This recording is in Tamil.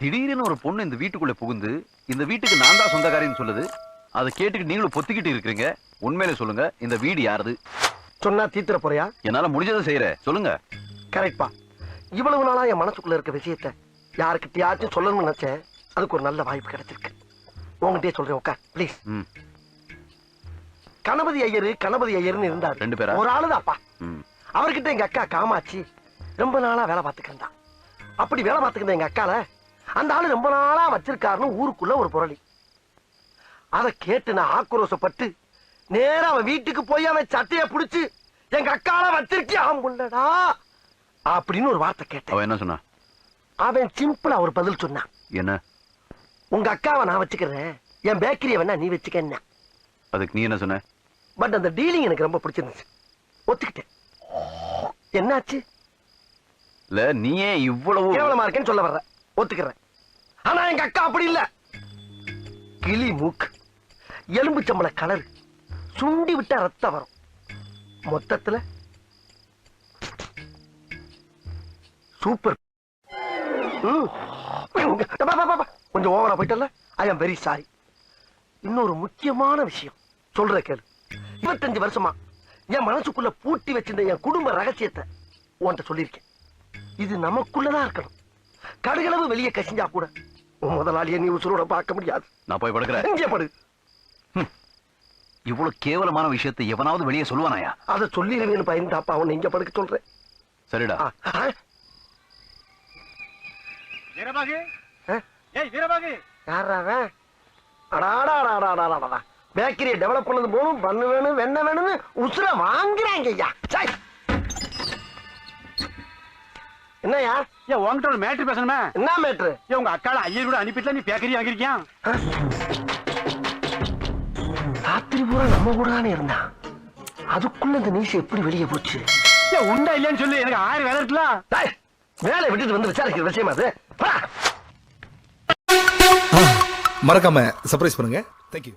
திடீர்னு ஒரு பொண்ணு இந்த வீட்டுக்குள்ள புகுந்து இந்த வீட்டுக்கு நான் தான் சொந்தக்காரின்னு சொல்லுது. அதை கேட்டுக்கிட்டு நீங்களும் பொத்திக்கிட்டு இருக்கிறீங்க. உண்மையில சொல்லுங்க இந்த வீடு யாருது? சொன்னா தீத்துற போறியா? என்னால முடிஞ்சதை செய்யறேன் சொல்லுங்க. கரெக்ட்பா இவ்வளவு நாளா என் மனசுக்குள்ள இருக்க விஷயத்த யாருக்கிட்டயாச்சும் சொல்லணும்னு நினைச்சேன். அதுக்கு ஒரு நல்ல வாய்ப்பு கிடைச்சிருக்கு. உங்ககிட்டயே சொல்றேன் உட்கார் ப்ளீஸ் கணபதி ஐயர் கணபதி ஐயர்னு இருந்தாரு. ரெண்டு பேரா? ஒரு ஆளுதாப்பா அவர்கிட்ட எங்க அக்கா காமாட்சி ரொம்ப நாளா வேலை பார்த்துக்கிட்டா அப்படி வேலை பார்த்துக்கிட்ட எங்க அக்கால அந்த ஆளு ரொம்ப நாளா வச்சிருக்காருன்னு ஊருக்குள்ள ஒரு புரளி. அதை கேட்டு நான் ஆக்ரோஷப்பட்டு நேரா அவன் வீட்டுக்கு போய் அவன் சட்டைய புடிச்சு எங்க அக்கால வச்சிருக்கியா முள்ளடா அப்படின்னு ஒரு வார்த்தை கேட்டேன். அவ என்ன சொன்னா? அவன் சிம்பிளா ஒரு பதில் சொன்னான். என்ன? உங்க அக்காவை நான் வச்சுக்கிறேன் என் பேக்கரியை வேணா நீ வச்சுக்க அதுக்கு நீ என்ன சொன்ன? பட் அந்த டீலிங் எனக்கு ரொம்ப பிடிச்சிருந்துச்சு. ஒத்துக்கிட்டேன். என்னாச்சு? இல்ல நீ ஏன் இவ்வளவு கேவலமா இருக்கேன்னு சொல்ல வர்ற. ஒத்துக்கிறேன். ஆனா எங்க அக்கா அப்படி இல்ல. கிளி மூக்கு எலும்பு சம்பள கலர் சுண்டி விட்டா ரத்தம் வரும். மொத்தத்துல சூப்பர். கொஞ்சம் ஓவரா போயிட்டல ஐ ஆம் வெரி சாரி இன்னொரு முக்கியமான விஷயம். சொல்ற கேளு. இருபத்தஞ்சு வருஷமா என் மனசுக்குள்ள பூட்டி வச்சிருந்த என் குடும்ப ரகசியத்தை உன்கிட்ட சொல்லியிருக்கேன். இது நமக்குள்ளதான் இருக்கணும். கடுகளவு வெளியே கசிஞ்சா கூட உன் முதலாளியை நீ உசுரோட பார்க்க முடியாது. நான் போய் படுக்கிறேன். இங்கே படு. இவ்வளவு கேவலமான விஷயத்தை எவனாவது வெளியே சொல்லுவானாயா? அதை சொல்லிடுவேன்னு பயந்தாப்பா அவனை இங்க படுக்க சொல்றேன். சரிடா. வீரபாகு? ஏய் வீரபாகு. பேக்கரியை டெவலப் பண்ணது போகணும் பண்ணு வேணும் வெண்ணெய் வேணும்னு உசுர வாங்குறாங்க ஐயா சை. என்னய்யா? ஏன் உன்கிட்ட ஒரு மேட்ரு பேசணுமே? என்ன மேட்ரு ஏன் உங்க அக்கால ஐயர் கூட அனுப்பிட்டுல நீ பேக்கரி வாங்கிருக்கியா ராத்திரி பூரா நம்ம கூடதானே இருந்தான் அதுக்குள்ள இந்த நியூஸ் எப்படி வெளியே போச்சு? ஏன் உண்டா இல்லையான்னு சொல்லு எனக்கு ஆயிரம் வேலை இருக்குல்ல? டேய், வேலையை விட்டுட்டு வந்து விசாரிக்கிற விஷயமா அது. மறக்காம சர்ப்ரைஸ் பண்ணுங்க. தேங்க்யூ